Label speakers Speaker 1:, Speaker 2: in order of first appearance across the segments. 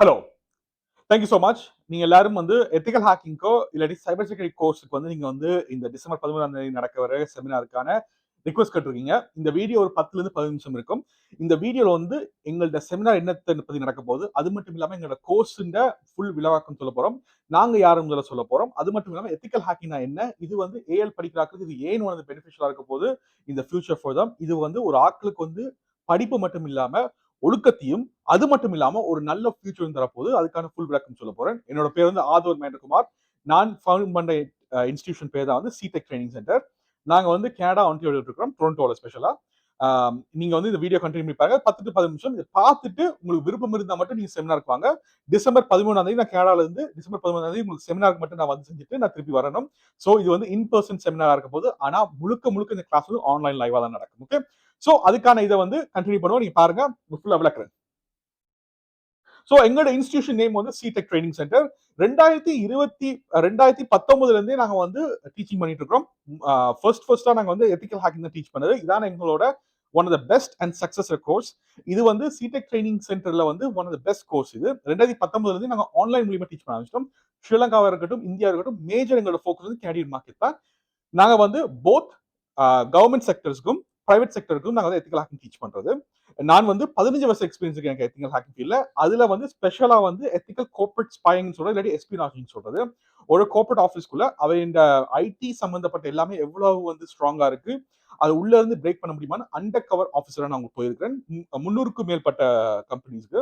Speaker 1: Hello thank you so much நீங்கள் எல்லாரும் வந்து எத்திக்கல் ஹேக்கிங்கோ இல்லாட்டி சைபர் செக்யூரிட்டி கோர்ஸுக்கு வந்து நீங்கள் வந்து இந்த டிசம்பர் பதிமூணாம் தேதி நடக்க வர செமினாருக்கான ரிக்வஸ்ட் கேட்டிருக்கீங்க. இந்த வீடியோ ஒரு பத்துலேருந்து பதினஞ்சு நிமிஷம் இருக்கும். இந்த வீடியோவில் வந்து எங்கள்ட்ட செமினார் என்னத்தை பற்றி நடக்க போகுது அது மட்டும் இல்லாமல் எங்களோட கோர்ஸுன்ற ஃபுல் விளவாக்கம் சொல்ல போகிறோம் நாங்கள் யாரும் முதல்ல சொல்ல போகிறோம் அது மட்டும் இல்லாமல் எத்திக்கல் ஹேக்கிங்னா என்ன? இது வந்து ஏஎல் படிக்கிறாக்களுக்கு இது ஏன் வந்து பெனிஃபிஷியலாக இருக்க போது இந்த ஃபியூச்சர் ஃபார் தம் இது வந்து ஒரு ஆட்களுக்கு வந்து படிப்பு மட்டும் இல்லாமல் ஒழுக்கத்தையும் அது மட்டும் இல்லாம ஒரு நல்ல ஃபியூச்சரும் தரப்போது அதுக்கான ஃபுல் விளக்கம் சொல்ல போறேன். என்னோட பேர் வந்து ஆதவர் மேண்டகுமார் நான் ஃபவுண்ட் பண்ண இன்ஸ்டிடியூஷன் பேர் தான் வந்து சிடெக் ட்ரைனிங் சென்டர் நாங்க வந்து கனடா ஒன்றியோட இருக்கிறோம். டொரண்டோல ஸ்பெஷலா நீங்க வந்து இந்த வீடியோ கண்டினியூ பண்ணி பாருங்க. பத்து டு பதினஞ்சு நிமிஷம். இதை பார்த்துட்டு உங்களுக்கு விருப்பம் இருந்தா மட்டும் நீங்க செமினாருக்கு வாங்க. டிசம்பர் பதிமூணாம் தேதி நான் கனடால இருந்து டிசம்பர் பதிமூணாம் தேதி உங்களுக்கு செமினாருக்கு மட்டும் நான் வந்து செஞ்சுட்டு நான் திருப்பி வரணும். ஸோ இது வந்து இன் பர்சன் செமினாரா இருக்க போது ஆனா முழுக்க முழுக்க இந்த கிளாஸ் வந்து ஆன்லைன் லைவா தான் நடக்கும். ஓகே ஸோ அதுக்கான இதை வந்து கண்டினியூ பண்ணுவோம். நீங்க பாருங்க ஃபுல்லா விளக்குறேன் ஸோ எங்களோட இன்ஸ்டியூஷன் நேம் வந்து சிடெக் ட்ரைனிங் சென்டர் ரெண்டாயிரத்தி இருபத்தி ரெண்டாயிரத்தி பத்தொன்பதுல இருந்தே நாங்க வந்து டீச்சிங் பண்ணிட்டு இருக்கோம் ஃபர்ஸ்ட் ஃபர்ஸ்டா நாங்க வந்து எத்திக்கல் ஹேக்கிங் தான் டீச் பண்ணது. இதான் எங்களோட one of the best and success course இது வந்து சிடெக் ட்ரைனிங் சென்டர்ல வந்து one of the best course இது. ரெண்டாயிரத்தி பத்தொன்பதுலேருந்து நாங்கள் ஆன்லைன் மூலியமா டீச் பண்ண ஆரம்பிச்சிட்டோம். ஸ்ரீலங்காவாக இருக்கட்டும் இந்தியா இருக்கட்டும் மேஜர் எங்களோட ஃபோக்கஸ் வந்து கேடியன் மார்க்கெட் தான். நாங்க வந்து போத் கவர்மெண்ட் செக்டர்ஸ்க்கும் பிரைவேட் செக்டருக்கும் நாங்கள் வந்து எத்திக்கல் ஹேக்கிங் டீச் பண்றது. நான் வந்து பதினஞ்சு வருஷம் எக்ஸ்பீரியன்ஸ் இருக்கு எனக்கு எத்திக்கல் ஹேக்கிங் ஃபீல்ட்ல அதுல வந்து ஸ்பெஷலா வந்து எத்திக்கல் கோர்பரேட் ஸ்பைங் சொல்றது இல்லாட்டி எஸ்பினாஜிங் சொல்றது. ஒரு கோர்பரேட் ஆஃபீஸ்க்குள்ள அவை இந்த ஐடி சம்பந்தப்பட்ட எல்லாமே எவ்வளவு வந்து ஸ்ட்ராங்கா இருக்கு அது உள்ள இருந்து பிரேக் பண்ண முடியுமான்னு அண்டர் கவர் ஆஃபீஸரா நான் உங்களுக்கு போயிருக்கிறேன். முன்னூறுக்கும் மேற்பட்ட கம்பெனிஸ்க்கு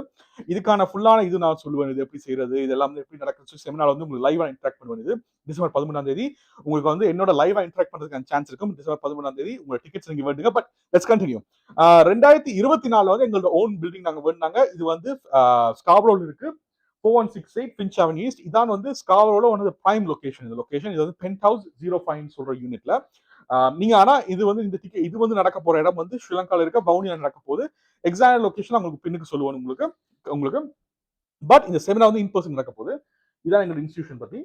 Speaker 1: இதுக்கான ஃபுல்லான இது நான் சொல்லுவேன். இது எப்படி செய்யறது இதெல்லாம் எப்படி நடக்குது? செமினார் வந்து உங்களுக்கு லைவா இன்ட்ராக்ட் பண்ணுவேன் இது. டிசம்பர் பதிமூணாம் தேதி உங்களுக்கு வந்து என்னோட லைவா இன்ட்ராக்ட் பண்றதுக்கான சான்ஸ் இருக்கும். டிசம்பர் பதிமூணாம் தேதி உங்களோட டிக்கெட்ஸ் நீங்க வேண்டுங்க. பட் லெட்ஸ் கண்டினியூ ரெண்டாயிரத்தி இருபத்தி நாலு வந்து எங்களோட ஓன் பில்டிங் நாங்க வேண்டாங்க இது வந்து ஸ்காப்ரோல் இருக்கு. Four one six eight Finch Avenue East இதான் வந்து ஸ்காவரோட ஒன் பிரைம் லொகேஷன் இந்த லொகேஷன் இது வந்து பென்ட் ஹவுஸ் ஜீரோ ஃபைவ் சொல்ற யூனிட்ல நீங்க ஆனா இது வந்து இந்த டிக்கெட் இது வந்து நடக்க போற இடம் வந்து ஸ்ரீலங்கால இருக்க பவுனியா நடக்க போகுது. எக்ஸாக்ட் லொகேஷன் உங்களுக்கு பின்னுக்கு சொல்லுவோம் உங்களுக்கு உங்களுக்கு. பட் இந்த செமினார் வந்து இன் பர்சன் நடக்க போகுது. இதான் எங்களோட இன்ஸ்டியூஷன் பத்தி.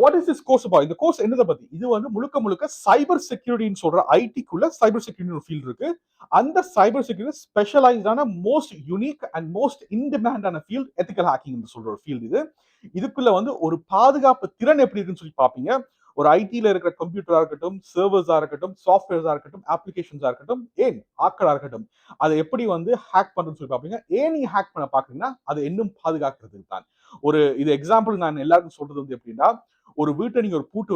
Speaker 1: வாட் இஸ் திஸ் கோர்ஸ் இந்த கோர்ஸ் என்னதை பத்தி? இது வந்து முழுக்க முழுக்க சைபர் செக்யூரிட்டின்னு சொல்ற ஐடிக்குள்ள சைபர் செக்யூரிட்டி ஒரு ஃபீல்ட் இருக்கு. அந்த cyber security ஸ்பெஷலைஸ்டான most unique and most in field field ethical hacking சொல்ற ஒரு ஃபீல்டு இது. இதுக்குள்ள வந்து ஒரு பாதுகாப்பு திறன் எப்படி இருக்குன்னு சொல்லி பாப்பீங்க ஒரு ஐடியில் இருக்கிற கம்ப்யூட்டரா இருக்கட்டும் சர்வர்ஸா இருக்கட்டும் சாஃப்ட்வேர்ஸா இருக்கட்டும் அப்ளிகேஷன்ஸா இருக்கட்டும் ஏன்? ஆக்களா இருக்கட்டும். அதை எப்படி வந்து ஹேக் பண்றதுன்னு சொல்லி பாப்பீங்க ஏன் நீ ஹேக் பண்ண பாக்குறீங்கன்னா அதை இன்னும் பாதுகாக்கிறது தான். ஒரு இது எக்ஸாம்பிள் நான் எல்லாருக்கும் சொல்றது வந்து எப்படின்னா ஒரு வீட்டை நீங்க ஒரு பூட்டு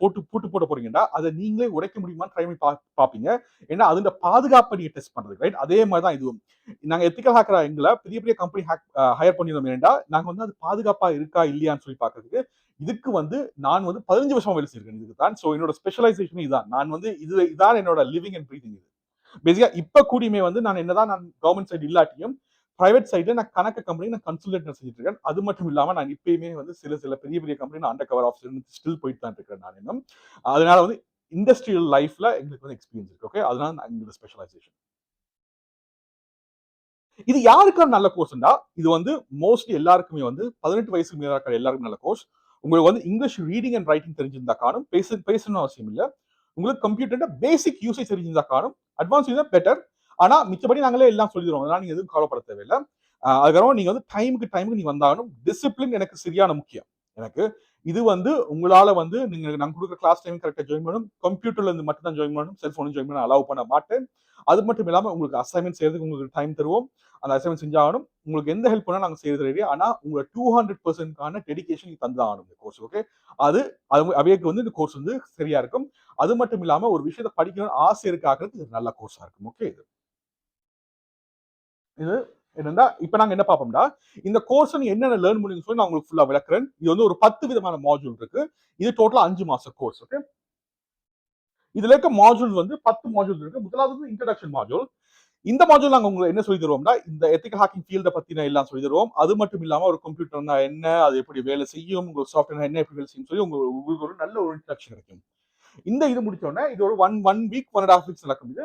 Speaker 1: போட்டு பூட்டு போட போறீங்கன்னா அதை நீங்களே உடைக்க முடியுமான்னு ட்ரை பண்ணி பாப்பீங்க. ஏன்னா அதுல பாதுகாப்பை நீங்க டெஸ்ட் பண்றது ரைட் அதே மாதிரி தான் இதுவும். நாங்க எத்திக்கல் ஹேக்கரா எங்களை பெரிய பெரிய கம்பெனி ஹேக் ஹையர் பண்ணிருந்தோம் ஏன்னா நாங்க வந்து அது பாதுகாப்பா இருக்கா இல்லையான்னு சொல்லி பாக்குறதுக்கு இதுக்கு வந்து நான் வந்து பதினஞ்சு வருஷமா வேலை செய்யிருக்கேன் இதுக்கு தான். ஸோ என்னோட ஸ்பெஷலைசேஷன் இதுதான் நான் வந்து இது இதான் என்னோட லிவிங் அண்ட் ப்ரீதிங் இது. பேசிக்கா இப்ப கூடியுமே வந்து நான் என்னதான் நான் கவர்மெண்ட் சைடு இல்லாட்டியும் பிரைவேட் சைடில் நான் கணக்கு கம்பெனி நான் கன்சல்டேட் செஞ்சுட்டு இருக்கேன். அது மட்டும் இல்லாம நான் இப்பயுமே வந்து சில சில பெரிய பெரிய கம்பெனி நான் அண்டர் கவர் ஆஃபீஸர் ஸ்டில் போயிட்டு தான் இருக்கிறேன் நான் இன்னும். அதனால வந்து இண்டஸ்ட்ரியல் லைஃப்ல எங்களுக்கு வந்து எக்ஸ்பீரியன்ஸ் இருக்கு ஓகே அதனால நான் எங்களோட ஸ்பெஷலைசேஷன் இது யாருக்கான நல்ல கோர்ஸ்னா இது வந்து மோஸ்ட்லி எல்லாருக்குமே வந்து பதினெட்டு வயசுக்கு மேல இருக்கிற எல்லாருக்கும் நல்ல கோர்ஸ் உங்களுக்கு வந்து இங்கிலீஷ் ரீடிங் அண்ட் ரைட்டிங் தெரிஞ்சிருந்தா காணும். பேச பேசணும் அவசியம் இல்லை. உங்களுக்கு கம்ப்யூட்டர் பேசிக் யூசேஜ் தெரிஞ்சிருந்தா காணும். அட்வான்ஸ் யூஸ் பெட்டர் ஆனா மிச்சபடி நாங்களே எல்லாம் சொல்லிடுவோம் அதனால நீங்க எதுவும் கவலைப்பட தேவையில்லை. அதுக்கப்புறம் நீங்க வந்து டைமுக்கு டைமுக்கு நீங்க வந்தாலும் டிசிப்ளின் எனக்கு சரியான முக்கியம். எனக்கு இது வந்து உங்களால வந்து நீங்க நாங்க கொடுக்குற கிளாஸ் டைம் கரெக்டாக ஜாயின் பண்ணணும். கம்ப்யூட்டர்ல இருந்து மட்டும் தான் ஜாயின் பண்ணணும் செல்ஃபோனும் ஜாயின் பண்ண அலோவ் பண்ண மாட்டேன். அது மட்டும் இல்லாம உங்களுக்கு அசைன்மெண்ட் செய்யறதுக்கு உங்களுக்கு டைம் தருவோம். அந்த அசைன்மெண்ட் செஞ்சாகணும். உங்களுக்கு எந்த ஹெல்ப் பண்ணால் நாங்கள் செய்யறது ரெடி ஆனால் உங்களை டூ ஹண்ட்ரட் பர்சன்ட்கான டெடிகேஷன் தந்தாகணும் இந்த கோர்ஸ் ஓகே அது அது அவைக்கு வந்து இந்த கோர்ஸ் வந்து சரியா இருக்கும். அது மட்டும் இல்லாம ஒரு விஷயத்தை படிக்கணும்னு ஆசை இருக்காகிறது இது நல்ல கோர்ஸா இருக்கும் ஓகே இது இது என்னன்னா இப்ப நாங்க என்ன பார்ப்போம்னா இந்த கோர்ஸ் என்னென்ன லேர்ன் முடியும்னு சொல்லி நான் உங்களுக்கு ஃபுல்லா விளக்குறேன். இது வந்து ஒரு பத்து விதமான மாடியூல் இருக்கு. இது டோட்டலா அஞ்சு மாச கோர்ஸ் ஓகே இதுல இருக்க மாடியூல் வந்து பத்து மாடியூல் இருக்கு. முதலாவது வந்து இன்ட்ரடக்ஷன் மாடியூல் இந்த மாடியூல் நாங்க உங்களுக்கு என்ன சொல்லி தருவோம்னா இந்த எத்திக்கல் ஹாக்கிங் ஃபீல்ட பத்தின எல்லாம் சொல்லி தருவோம். அது மட்டும் இல்லாம ஒரு கம்ப்யூட்டர்னா என்ன அது எப்படி வேலை செய்யும் உங்களுக்கு சாஃப்ட்வேர் என்ன எப்படி வேலை செய்யும் சொல்லி உங்களுக்கு உங்களுக்கு ஒரு நல்ல ஒரு இன்ட்ரடக்ஷன் கிடைக்கும். இந்த இது முடிச்சோடனே இது ஒரு one one week one and half weeks நடக்கும் இது.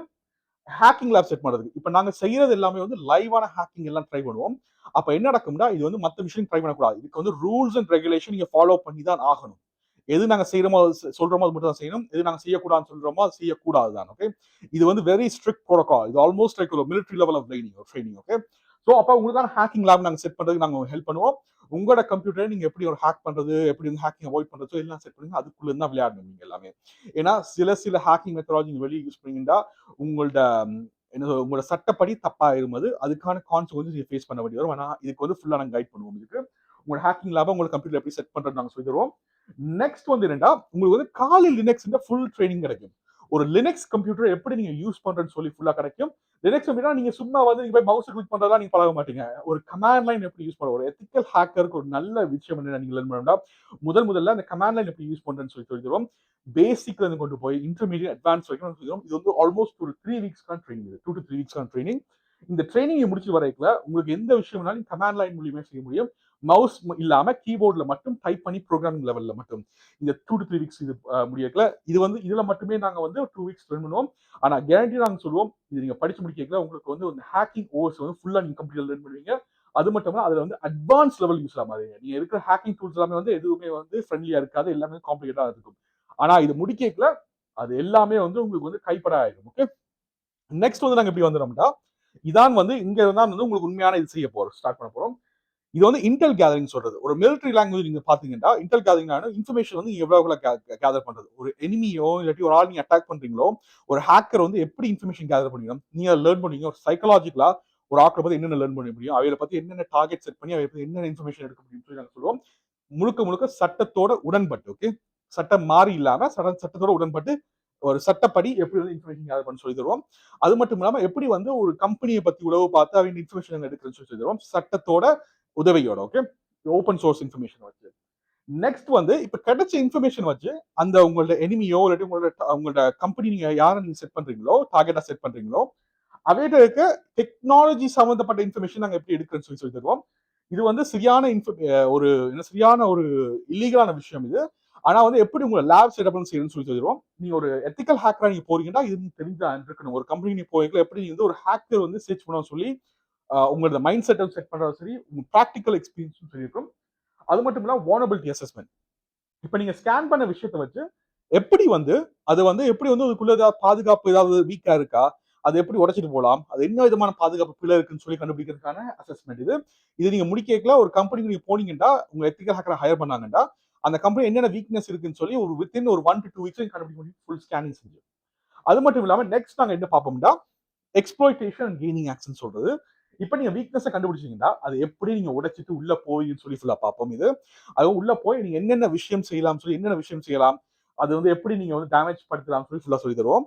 Speaker 1: ஹேக்கிங் லேப் செட் பண்ணுறது இப்போ நாங்க செய்யறது எல்லாமே வந்து லைவான ஹேக்கிங் எல்லாம் ட்ரை பண்ணுவோம். அப்ப என்ன நடக்கும்னா இது வந்து மற்ற விஷயம் ட்ரை பண்ணக்கூடாது. இதுக்கு வந்து ரூல்ஸ் அண்ட் ரெகுலேஷன் நீங்க ஃபாலோ பண்ணி தான் ஆகணும். எது நாங்க செய்யறோமோ சொல்கிறோமோ அது மட்டும் தான் செய்யணும். எது நாங்க செய்யக்கூடாதுன்னு சொல்கிறோமோ அது செய்யக்கூடாது தான் ஓகே இது வந்து வெரி ஸ்ட்ரிக்ட் ப்ரோட்டோகால் இது ஆல்மோஸ்ட் லைக் ஒரு military level of training training okay so அப்போ உங்களுக்கான ஹேக்கிங் லேப் நாங்கள் செட் பண்ணுறதுக்கு நாங்கள் ஹெல்ப் பண்ணுவோம். உங்களோட கம்ப்யூட்டரை நீங்கள் எப்படி ஒரு ஹேக் பண்ணுறது எப்படி வந்து ஹேக்கிங் அவாய்ட் பண்றது எல்லாம் செட் பண்ணுங்க. அதுக்குள்ளே தான் விளையாடணும் நீங்கள் எல்லாமே. ஏன்னா சில சில ஹேக்கிங் மெத்தடாலஜி நீங்கள் வெளியே யூஸ் பண்ணீங்கன்னா உங்களோட என்ன உங்களோட சட்டப்படி தப்பாக இருந்தது அதுக்கான கான்சிக்வன்ஸ் நீங்கள் ஃபேஸ் பண்ண வேண்டி வரும். ஆனால் இதுக்கு வந்து ஃபுல்லாக நாங்கள் கைட் பண்ணுவோம் இதுக்கு. உங்களோட ஹேக்கிங் லாபம் உங்களோட கம்ப்யூட்டர் எப்படி செட் பண்ணுறது நாங்கள் சொல்லி தருவோம். நெக்ஸ்ட் வந்து என்னென்னா உங்களுக்கு வந்து காலி லினக்ஸ் ஃபுல் ட்ரைனிங் கிடைக்கும். ஒரு லினக்ஸ் கம்ப்யூட்டர் எப்படி நீங்க யூஸ் பண்றேன்னு சொல்லி ஃபுல்லா கிடைக்கும். லினக்ஸ் கம்ப்யூட்டர் நீங்க சும்மா வந்து நீங்க போய் மவுஸ் கிளிக் பண்றதா நீங்க பழக மாட்டீங்க. ஒரு கமாண்ட் லைன் எப்படி யூஸ் பண்ண ஒரு எத்திக்கல் ஹேக்கருக்கு ஒரு நல்ல விஷயம் என்ன நீங்க லேர்ன் பண்ணா முதல் முதல்ல அந்த கமாண்ட் லைன் எப்படி யூஸ் பண்றேன்னு சொல்லி சொல்லி தருவோம் பேசிக்ல இருந்து கொண்டு போய் இன்டர்மீடியட் அட்வான்ஸ் வரைக்கும் சொல்லி இது வந்து ஆல்மோஸ்ட் ஒரு த்ரீ வீக்ஸ்க்கான ட்ரைனிங் டூ டு த்ரீ வீக்ஸ்க்கான ட்ரைனிங் இந்த ட்ரைனிங் முடிச்சு வரைக்குள்ள உங்களுக்கு எந்த விஷயம்னாலும் கமாண்ட் லைன் மூலியமே செய்ய முடியும். மவுஸ் இல்லாம கீபோர்ட்ல மட்டும் டைப் பண்ணி ப்ரோக்ராமிங் லெவல்ல மட்டும். இந்த டூ டு த்ரீ வீக்ஸ் இது முடியல முடியக்கல. இது வந்து இதுல மட்டுமே நாங்க வந்து டூ வீக்ஸ் ரன் பண்ணுவோம். ஆனா கேரண்டி நாங்க சொல்லுவோம் இது நீங்க படிச்சு முடிக்கல உங்களுக்கு வந்து ஒரு ஹேக்கிங் ஓவர்ஸ் வந்து ஃபுல்லா நீங்க கம்ப்யூட்டர் லேர்ன் பண்ணுவீங்க. அது மட்டும் இல்ல அதில் வந்து அட்வான்ஸ் லெவல் யூஸ் ஆகாது நீங்க இருக்கிற ஹேக்கிங் டூல்ஸ் எல்லாமே வந்து எதுவுமே வந்து ஃப்ரெண்ட்லியா இருக்காது எல்லாமே காம்ப்ளிகேட்டாக இருக்கும். ஆனா இது முடிக்கல அது எல்லாமே வந்து உங்களுக்கு வந்து கைப்பட ஆயிடும் ஓகே நெக்ஸ்ட் வந்து நாங்கள் எப்படி வந்துடும்னா இதான் வந்து இங்க இருந்தால் வந்து உங்களுக்கு உண்மையான இது செய்ய போறோம் ஸ்டார்ட் பண்ண போறோம். இது வந்து இன்டெல் கேதரிங் சொல்றது. ஒரு மிலிட்டரி லாங்குவேஜ் நீங்க பாத்தீங்கன்னா இன்டெல் கேதரிங் இன்ஃபர்மேஷன் வந்து நீங்க எவ்வளவு கேதர் பண்றது. ஒரு எனிமியோ இல்லாட்டி ஒரு ஆள் நீங்க அட்டாக் பண்றீங்களோ ஒரு ஹேக்கர் வந்து எப்படி இன்ஃபர்மேஷன் கேதர் பண்ணுவீங்க நீங்க லேர்ன் பண்ணீங்க ஒரு சைக்கலாஜிக்கலா ஒரு ஆக்களை பத்தி என்னென்ன லேர்ன் பண்ண முடியும்? அவையில பத்தி என்னென்ன டார்கெட் செட் பண்ணி அவை பத்தி என்னென்ன இன்ஃபர்மேஷன் எடுக்க முடியும் சொல்லி சொல்லுவோம். முழுக்க முழுக்க சட்டத்தோட உடன்பட்டு ஓகே சட்டம் மாறி இல்லாம சட்ட சட்டத்தோட உடன்பட்டு ஒரு சட்டப்படி எப்படி வந்து இன்ஃபர்மேஷன் கேதர் பண்ண சொல்லி தருவோம். அது மட்டும் இல்லாம எப்படி வந்து ஒரு கம்பெனியை பத்தி உழவு பார்த்து அவங்க இன்ஃபர்மேஷன் எடுக்கிறேன்னு சொல்லி தருவோம். சட்டத்தோட உதவியோட ஓகே ஓப்பன் சோர்ஸ் இன்ஃபர்மேஷன் வச்சு. நெக்ஸ்ட் வந்து இப்ப கிடைச்ச இன்ஃபர்மேஷன் வச்சு அந்த உங்களோட எனிமியோ இல்லாட்டி உங்களோட உங்களோட கம்பெனி நீங்க யாரை நீங்க செட் பண்றீங்களோ டார்கெட்டா செட் பண்றீங்களோ அவைகிட்ட இருக்க டெக்னாலஜி சம்பந்தப்பட்ட இன்ஃபர்மேஷன் நாங்க எப்படி எடுக்கிறேன்னு சொல்லி சொல்லி தருவோம். இது வந்து சரியான இன்ஃப ஒரு என்ன சரியான ஒரு இல்லீகலான விஷயம் இது. ஆனா வந்து எப்படி உங்களை லேப் செட்டப் செய்யணும்னு சொல்லி சொல்லிடுவோம் நீங்க ஒரு எத்திக்கல் ஹேக்கரா நீங்க போறீங்கன்னா இது தெரிஞ்சா இருக்கணும் ஒரு கம்பெனி நீங்க போறீங்களா எப்படி நீங்க வந்து ஒரு ஹேக்கர் வந்து சர்ச் பண்ண சொல்லி உங்களோட மைண்ட் செட்டும் செட் பண்ணுறதும் சரி உங்க ப்ராக்டிக்கல் எக்ஸ்பீரியன்ஸும் சரி இருக்கும் அது மட்டும் இல்லாம வானபிலிட்டி அசஸ்மெண்ட் இப்போ நீங்க ஸ்கேன் பண்ண விஷயத்தை வச்சு எப்படி வந்து அது வந்து எப்படி வந்து அதுக்குள்ள ஏதாவது பாதுகாப்பு ஏதாவது வீக்கா இருக்கா அது எப்படி உடைச்சிட்டு போகலாம் அது என்ன விதமான பாதுகாப்பு பிள்ளை இருக்குன்னு சொல்லி கண்டுபிடிக்கிறதுக்கான அசஸ்மெண்ட் இது. இது நீங்க முடிக்கல ஒரு கம்பெனிக்கு நீங்கள் போனீங்கன்னா உங்கள் எத்திக்கல் ஹேக்கரை ஹையர் பண்ணாங்கன்னா அந்த கம்பெனி என்னென்ன வீக்னஸ் இருக்குன்னு சொல்லி ஒரு வித்தின் ஒரு ஒன் டு டூ வீக்ஸ் கண்டுபிடிக்க முடியும் ஃபுல் ஸ்கேனிங் செஞ்சு. அது மட்டும் இல்லாம நெக்ஸ்ட் நாங்கள் என்ன பார்ப்போம்னா எக்ஸ்ப்ளோய்டேஷன் அண்ட் கெய்னிங் ஆக்ஷன் சொல்றது. இப்போ நீங்க வீக்னஸை கண்டுபிடிச்சீங்கன்னா அது எப்படி நீங்க உடைச்சிட்டு உள்ள போயின்னு சொல்லி ஃபுல்லா பார்ப்போம் இது. அது உள்ள போய் நீங்க என்னென்ன விஷயம் செய்யலாம் சொல்லி என்னென்ன விஷயம் செய்யலாம் அது வந்து எப்படி நீங்க வந்து டேமேஜ் படுத்தலாம் சொல்லி ஃபுல்லா சொல்லி தருவோம்.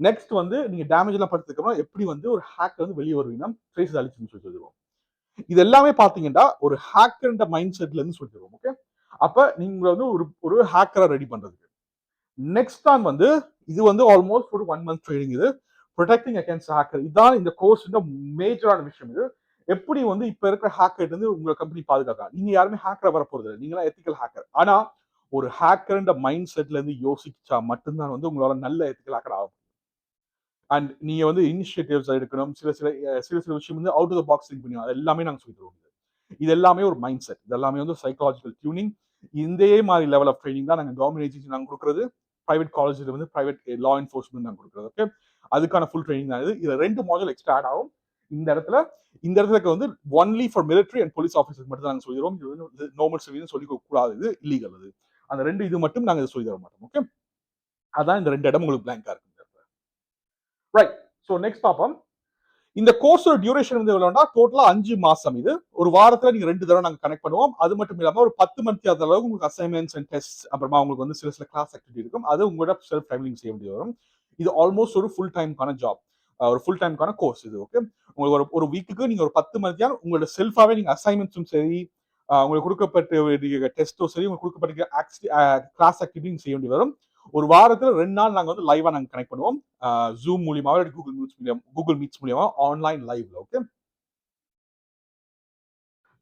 Speaker 1: நெக்ஸ்ட் வந்து நீங்க டேமேஜ் எல்லாம் படுத்துக்கணும் எப்படி வந்து ஒரு ஹேக்கர் வந்து வெளியே வருவீங்கன்னா ட்ரேஸ் அழிச்சுன்னு சொல்லி தருவோம் இது எல்லாமே பாத்தீங்கன்னா ஒரு ஹேக்கர்ன்ற மைண்ட் செட்ல இருந்து சொல்லி தருவோம் ஓகே அப்ப நீங்க வந்து ஒரு ஒரு ஹேக்கரை ரெடி பண்றதுக்கு. நெக்ஸ்ட் தான் வந்து இது வந்து ஆல்மோஸ்ட் ஒரு ஒன் மந்த் ட்ரைனிங் இது. ப்ரொடெக்டிங் அகேன்ஸ்ட் ஹேக்கர் இதுதான் இந்த கோர்ஸ் மேஜரான விஷயம் இது. எப்படி வந்து இப்ப இருக்கிற ஹேக்கர் வந்து உங்க கம்பெனி பாதுகாக்கலாம் நீங்க யாருமே ஹேக்கரை வர போறது இல்லை நீங்களா எத்திக்கல் ஹேக்கர் ஆனா ஒரு ஹேக்கர்ன்ற மைண்ட் செட்ல இருந்து யோசிச்சா மட்டும்தான் வந்து உங்களால நல்ல எத்திக்கல் ஹேக்கர் ஆகும் அண்ட் நீங்க வந்து இனிஷியேட்டிவ்ஸ் எடுக்கணும். சில சில சில சில விஷயம் வந்து out of the box think பண்ணி அது எல்லாமே நாங்க சொல்லி தருவோம். இது. எல்லாமே ஒரு மைண்ட் செட் இது எல்லாமே வந்து சைக்காலஜிக்கல் டியூனிங் இதே மாதிரி லெவல் ஆஃப் ட்ரைனிங் தான் நாங்கள் கவர்மெண்ட் ஏஜென்சி நாங்கள் கொடுக்குறது. பிரைவேட் காலேஜில் வந்து பிரைவேட் லா என்ஃபோர்ஸ்மெண்ட் நாங்கள் கொடுக்குறது. ஓகே அதுக்கான ஃபுல் ட்ரைனிங் தான். இது இதுல ரெண்டு மாடல் எக்ஸ்ட்ரா ஆட் ஆகும். இந்த இடத்துல இந்த இடத்துல வந்து only for military and police officers மட்டும் தான் நாங்க சொல்லிடுவோம் இது வந்து நார்மல் சிவில்னு சொல்லி கூடாது இது இல்லீகல் அது. அந்த ரெண்டு இது மட்டும் நாங்க இதை சொல்லி தர மாட்டோம். ஓகே அதான் இந்த ரெண்டு இடம் உங்களுக்கு பிளாங்கா இருக்கு. ரைட் ஸோ நெக்ஸ்ட் பார்ப்போம் இந்த கோர்ஸோட டியூரேஷன் வந்து எவ்வளோனா டோட்டலா அஞ்சு மாசம் இது. ஒரு வாரத்துல நீங்க ரெண்டு தடவை நாங்கள் கனெக்ட் பண்ணுவோம். அது மட்டும் இல்லாம ஒரு பத்து மந்த் அந்த அளவுக்கு உங்களுக்கு அசைன்மெண்ட்ஸ் அண்ட் டெஸ்ட் அப்புறமா உங்களுக்கு வந்து சில சில கிளாஸ் ஆக்டிவிட்டி இருக்கும். அது உங்களோட செல்ஃப் டைமிங் செய்ய வேண்டிய வரும். இது ஆல்மோஸ்ட் ஒரு ஃபுல் டைம்க்கான ஜாப் ஒரு ஃபுல் டைம்க்கான கோர்ஸ் இது ஓகே உங்களுக்கு ஒரு ஒரு வீக்குக்கு நீங்க ஒரு பத்து மணித்தியான் உங்களோட செல்ஃபாவே நீங்க அசைன்மெண்ட்ஸும் சரி உங்களுக்கு கொடுக்கப்பட்ட டெஸ்ட்டும் சரி உங்களுக்கு கொடுக்கப்பட்ட கிளாஸ் ஆக்டிவிட்டியும் செய்ய வேண்டி வரும். ஒரு வாரத்துல ரெண்டு நாள் நாங்க வந்து லைவா நாங்க கனெக்ட் பண்ணுவோம். ஜூம் மூலியமாக கூகுள் மீட்ஸ் மூலியம் கூகுள் மீட்ஸ் மூலியமா ஆன்லைன் லைவ்ல ஓகே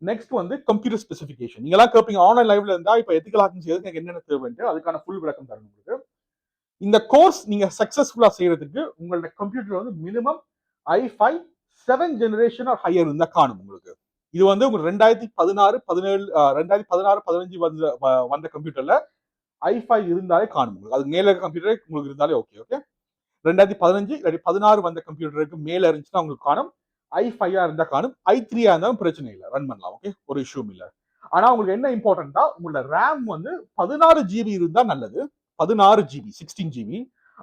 Speaker 1: நெக்ஸ்ட் வந்து கம்ப்யூட்டர் ஸ்பெசிஃபிகேஷன் நீங்க எல்லாம் கேட்பீங்க ஆன்லைன் லைவ்ல இருந்தா இப்ப எதுக்கு லாக்கிங் செய்யறதுக்கு எனக்கு என்னென்ன தேவைன்ட்டு அதுக்கான ஃபுல் விளக்கம் தரணும் உங்களுக்கு. இந்த கோர்ஸ் நீங்க சக்சஸ்ஃபுல்லா செய்யறதுக்கு உங்களோட கம்ப்யூட்டர் வந்து minimum I five seven generation or higher இருந்தா காணும் உங்களுக்கு. இது வந்து உங்களுக்கு ரெண்டாயிரத்தி பதினாறு பதினேழு ரெண்டாயிரத்தி பதினாறு பதினஞ்சு வந்த வந்த கம்ப்யூட்டர்ல ஐ ஃபைவ் இருந்தாலே காணும் உங்களுக்கு. அதுக்கு மேல கம்ப்யூட்டர் உங்களுக்கு இருந்தாலே ஓகே ஓகே ரெண்டாயிரத்தி பதினஞ்சு இல்லாட்டி பதினாறு வந்த கம்ப்யூட்டருக்கு மேல இருந்துச்சுன்னா உங்களுக்கு காணும் ஐ ஃபைவா இருந்தா காணும். ஐ த்ரீயா இருந்தாலும் பிரச்சனை இல்லை. ரன் பண்ணலாம் ஓகே ஒரு இஷ்யூம் இல்லை. ஆனா உங்களுக்கு என்ன இம்பார்ட்டன்டா உங்களோட ரேம் வந்து பதினாறு ஜிபி இருந்தா நல்லது. பதினாறு ஜிபி சிக்ஸ்டீன் ஜிபி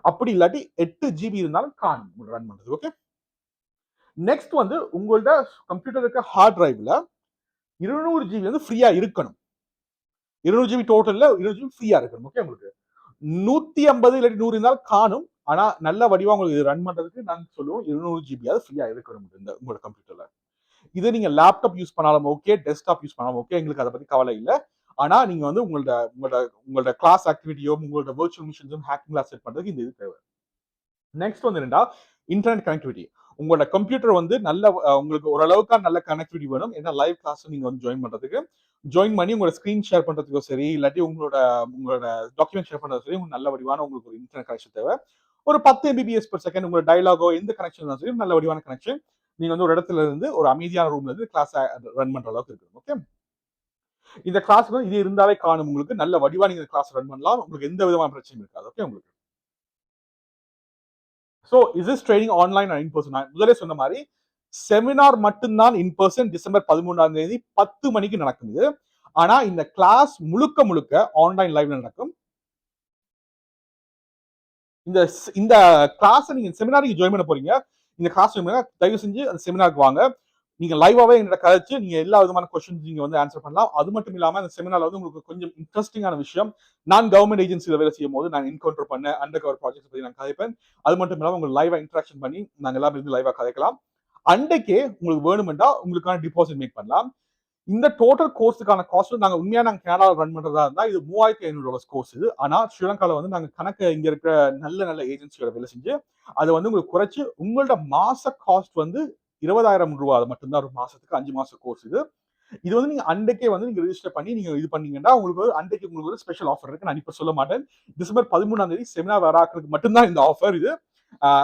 Speaker 1: அப்படி இல்லாட்டி எட்டு ஜிபி இருந்தாலும் காணும் ரன் பண்ணுறது ஓகே நெக்ஸ்ட் வந்து உங்கள்ட்ட கம்ப்யூட்டர் இருக்க ஹார்ட் டிரைவில் இருநூறு ஜிபி வந்து ஃப்ரீயாக இருக்கணும். இருநூறு ஜிபி டோட்டலில் இருநூறு ஜிபி ஃப்ரீயாக இருக்கணும் ஓகே உங்களுக்கு? நூற்றி ஐம்பது இல்லாட்டி நூறு இருந்தாலும் காணும். ஆனால் நல்ல வடிவாக உங்களுக்கு இது ரன் பண்ணுறதுக்கு நான் சொல்லுவோம் இருநூறு ஜிபியாவது ஃப்ரீயாக இருக்கணும் இந்த உங்களோட கம்ப்யூட்டரில் இது நீங்கள் லேப்டாப் யூஸ் பண்ணாலும் ஓகே டெஸ்க்டாப் யூஸ் பண்ணாலும் ஓகே எங்களுக்கு அதை பற்றி கவலை இல்லை. ஆனா நீங்க வந்து உங்களோட உங்களோட உங்களோட கிளாஸ் ஆக்டிவிட்டியோ உங்களோட வர்ச்சுவல் மிஷின்ஸும் ஹேக்கிங் கிளாஸ் செட் பண்றதுக்கு இந்த இது தேவை. நெக்ஸ்ட் வந்து என்னடா? இன்டர்நெட் கனெக்டிவிட்டி உங்களோட கம்ப்யூட்டர் வந்து நல்ல உங்களுக்கு ஓரளவுக்கு நல்ல கனெக்டிவிட்டி வேணும். ஏன்னா லைவ் கிளாஸ் நீங்க வந்து ஜாயின் பண்றதுக்கு. ஜாயின் பண்ணி உங்களோட ஸ்க்ரீன் ஷேர் பண்றதுக்கோ சரி இல்லாட்டி உங்களோட உங்களோட டாக்குமெண்ட் ஷேர் பண்றது சரி உங்களுக்கு நல்ல வடிவான உங்களுக்கு ஒரு இன்டர்நெட் கனெக்ஷன் தேவை. ஒரு பத்து எம்பிபிஎஸ் பர் செகண்ட் உங்களோட டைலாகோ எந்த கனெக்ஷன் சரி நல்ல வடிவான கனெக்ஷன் நீங்க வந்து ஒரு இடத்துல இருந்து ஒரு அமைதியான ரூம்ல இருந்து கிளாஸ் ரன் பண்ற அளவுக்கு இருக்கு ஓகே இந்த கிளாஸ்க்கு இது இருந்தாலே காணும். உங்களுக்கு நல்ல வடிவா நீங்க கிளாஸ் ரன் பண்ணலாம். உங்களுக்கு எந்த விதமான பிரச்சனையும் இருக்காது. ஓகே உங்களுக்கு? So is is training online in person முதலே சொன்ன மாதிரி செமினார் மட்டும்தான் இன் பர்சன் டிசம்பர் பதிமூன்றாம் தேதி பத்து மணிக்கு நடக்கும் இது. ஆனா இந்த கிளாஸ் முழுக்க முழுக்க ஆன்லைன் லைவ்ல நடக்கும். இந்த இந்த கிளாஸ் நீங்க செமினார் நீங்க ஜாயின் பண்ண போறீங்க. இந்த கிளாஸ் தயவு செஞ்சு அந்த செமினாருக்கு வாங்க. நீங்க லைவாவே எங்கிட்ட கதைச்சு நீங்க எல்லா விதமான கொஸ்டின்ஸ் நீங்க வந்து ஆன்சர் பண்ணலாம். அது மட்டும் இல்லாம அந்த செமினார்ல வந்து உங்களுக்கு கொஞ்சம் இன்ட்ரெஸ்டிங்கான விஷயம் நான் கவர்மெண்ட் ஏஜென்சியில் வேலை செய்யும் போது நான் என்கவுண்டர் பண்ண அண்டர் கவர் ப்ராஜெக்ட் பத்தி நான் கதைப்பேன். அது மட்டும் இல்லாம உங்களுக்கு லைவா இன்ட்ராக்ஷன் பண்ணி நாங்க எல்லாமே இருந்து லைவா கதைக்கலாம். அன்றைக்கே உங்களுக்கு வேணுமெண்டா உங்களுக்கான டிபாசிட் மேக் பண்ணலாம். இந்த டோட்டல் கோர்ஸுக்கான காஸ்ட் நாங்க உண்மையா நாங்க கேனடாவில் ரன் பண்றதா இருந்தா இது மூவாயிரத்தி ஐநூறு டாலர்ஸ் கோர்ஸ் இது. ஆனா ஸ்ரீலங்கால வந்து நாங்க கணக்கு இங்க இருக்கிற நல்ல நல்ல ஏஜென்சியோட வேலை செஞ்சு அதை வந்து உங்களுக்கு குறைச்சு உங்களோட மாச காஸ்ட் வந்து இருபதாயிரம் ரூபா அது மட்டும்தான் ஒரு மாசத்துக்கு அஞ்சு மாசம் கோர்ஸ் இது. இது வந்து நீங்க அன்றைக்கே வந்து நீங்க ரெஜிஸ்டர் பண்ணி நீங்க இது பண்ணீங்கன்னா உங்களுக்கு அன்றைக்கு உங்களுக்கு ஒரு ஸ்பெஷல் ஆஃபர் இருக்கு நான் இப்ப சொல்ல மாட்டேன். டிசம்பர் பதிமூணாம் தேதி செமினார் வராக்கிறதுக்கு மட்டும்தான் இந்த ஆஃபர் இது.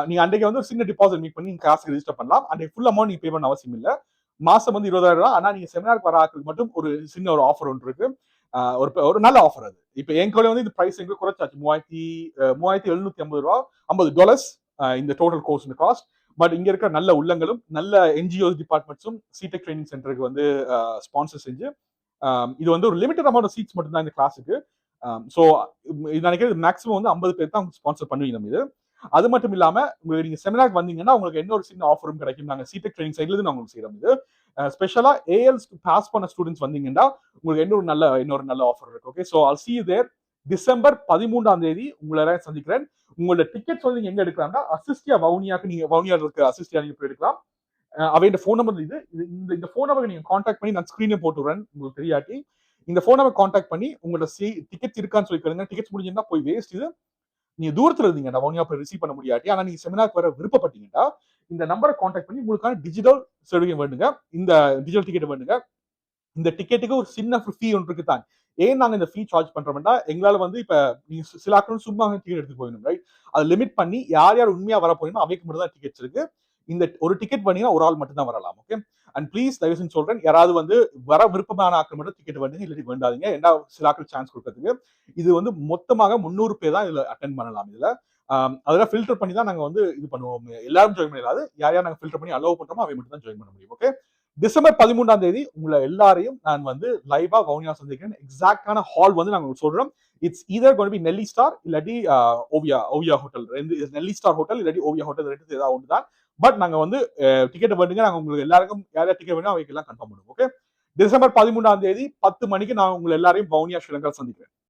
Speaker 1: நீங்க அன்றைக்கு வந்து ஒரு சின்ன டிபாசிட் மீட் பண்ணி நீங்க காசு ரெஜிஸ்டர் பண்ணலாம். அன்றைக்கு ஃபுல் அமௌண்ட் நீங்க பே பண்ண அவசியம் இல்லை. மாசம் வந்து இருபதாயிரம் ரூபாய். ஆனா நீங்க செமினாருக்கு வர மட்டும் ஒரு சின்ன ஒரு ஆஃபர் ஒன்று இருக்கு. ஒரு ஒரு நல்ல ஆஃபர் அது. இப்போ என் கூட வந்து இந்த பிரைஸ் எங்களுக்கு குறைச்சாச்சு. மூவாயிரத்தி மூவாயிரத்தி எழுநூத்தி ஐம்பது ரூபா ஐம்பது டாலர்ஸ் இந்த டோட்டல் கோர்ஸ் காஸ்ட் பட் இங்க இருக்கிற நல்ல உள்ளங்களும் நல்ல என்ஜிஓ டிபார்ட்மெண்ட்ஸும் சிடெக் ட்ரைனிங் சென்டருக்கு வந்து ஸ்பான்சர் செஞ்சு இது வந்து ஒரு லிமிடெட் அமௌண்ட் சீட்ஸ் மட்டும்தான் இந்த கிளாஸுக்கு ஸோ இது நினைக்கிறது மேக்ஸிமம் வந்து ஐம்பது பேர் தான் ஸ்பான்சர் பண்ணுவீங்க நம்ம இது. அது மட்டும் இல்லாம உங்களுக்கு நீங்க செமினாருக்கு வந்தீங்கன்னா உங்களுக்கு என்ன ஒரு சின்ன ஆஃபரும் கிடைக்கும். நாங்க சிடெக் ட்ரைனிங் சைட்ல இருந்து உங்களுக்கு செய்யறோம் இது. ஸ்பெஷலா ஏஎல்ஸ் பாஸ் பண்ண ஸ்டூடெண்ட்ஸ் வந்தீங்கன்னா உங்களுக்கு இன்னொரு நல்ல இன்னொரு நல்ல ஆஃபர் இருக்கு okay so all see there December பதிமூன்றாம் தேதி உங்களை சந்திக்கிறேன். உங்களோட டிக்கெட்ஸ் வந்து நீங்க எங்க எடுக்கலாம்னா அசிஸ்டியா வவுனியாக்கு நீங்க வவுனியா இருக்கிற அசிஸ்டியா நீங்க போய் எடுக்கலாம். அவையோட ஃபோன் நம்பர் இது இந்த இந்த ஃபோன் நம்பரை நீங்க காண்டாக்ட் பண்ணி நான் ஸ்க்ரீனே போட்டு உங்களுக்கு தெரியாட்டி. இந்த ஃபோன் நம்பர் காண்டாக்ட் பண்ணி உங்களோட சி டிக்கெட்ஸ் இருக்கான்னு சொல்லி கேளுங்க. டிக்கெட்ஸ் முடிஞ்சுன்னா போய் வேஸ்ட் இது. நீங்க தூரத்துல இருந்தீங்க வவுனியா போய் ரிசீவ் பண்ண முடியாட்டி. ஆனா நீங்க செமினாருக்கு வர விருப்பப்பட்டீங்கன்னா இந்த நம்பரை காண்டாக்ட் பண்ணி உங்களுக்கான டிஜிட்டல் சர்டிஃபிகேட் வேண்டுங்க இந்த டிஜிட்டல் டிக்கெட் வேண்டுங்க இந்த டிக்கெட்டுக்கு ஒரு சின்ன ஃபீ ஒன்று இருக்கு தான் ஏன் நாங்க இந்த ஃபீ சார்ஜ் பண்றோம்னா எங்களால வந்து இப்போ நீங்க சில ஆக்கள் சும்மா டிக்கெட் எடுத்து போயிடணும் ரைட் அதை லிமிட் பண்ணி யார் யார் உண்மையா வர போறீங்களோ அவைக்கு மட்டும் தான் டிக்கெட்ஸ் இருக்கு. இந்த ஒரு டிக்கெட் பண்ணீங்கன்னா ஒரு ஆள் மட்டும் தான் வரலாம் ஓகே அண்ட் ப்ளீஸ் தயவு சொல்றேன் யாராவது வந்து வர விருப்பமான ஆக்கள் மட்டும் டிக்கெட் வேண்டுங்க இல்லாட்டி வேண்டாதீங்க. ஏன்னா சில ஆக்கள் சான்ஸ் கொடுக்கறதுக்கு. இது வந்து மொத்தமாக முந்நூறு பேர் தான் இதுல அட்டன் பண்ணலாம் இதுல. அதெல்லாம் ஃபில்டர் பண்ணி தான் நாங்க வந்து இது பண்ணுவோம். எல்லாரும் ஜாயின் பண்ணிடாது யார் யார் நாங்கள் ஃபில்டர் பண்ணி அலோவ் பண்ணுறோமோ அவை மட்டும் தான் ஜாயின் பண்ண முடியும் ஓகே டிசம்பர் பதிமூன்றாம் தேதி உங்களை எல்லாரையும் நான் வந்து லைவா வவுனியா சந்திக்கிறேன். எக்ஸாக்டான ஹால் வந்து நாங்கள் சொல்றோம். இட்ஸ் இதர் கொண்டு பி நெல்லி ஸ்டார் இல்லாட்டி ஓவியா ஓவியா ஹோட்டல் ரெண்டு நெல்லி ஸ்டார் ஹோட்டல் இல்லாட்டி ஓவியா ஹோட்டல் ரெண்டு ஏதாவது ஒன்று தான். பட் நாங்க வந்து டிக்கெட் பண்ணுங்க நாங்கள் உங்களுக்கு எல்லாருக்கும் யார் டிக்கெட் வேணும் அவைக்கு எல்லாம் கன்ஃபார்ம் பண்ணுவோம். ஓகே டிசம்பர் பதிமூன்றாம் தேதி பத்து மணிக்கு நான் உங்களை எல்லாரையும் வவுனியா ஸ்ரீலங்கா சந்திக்கிறேன்.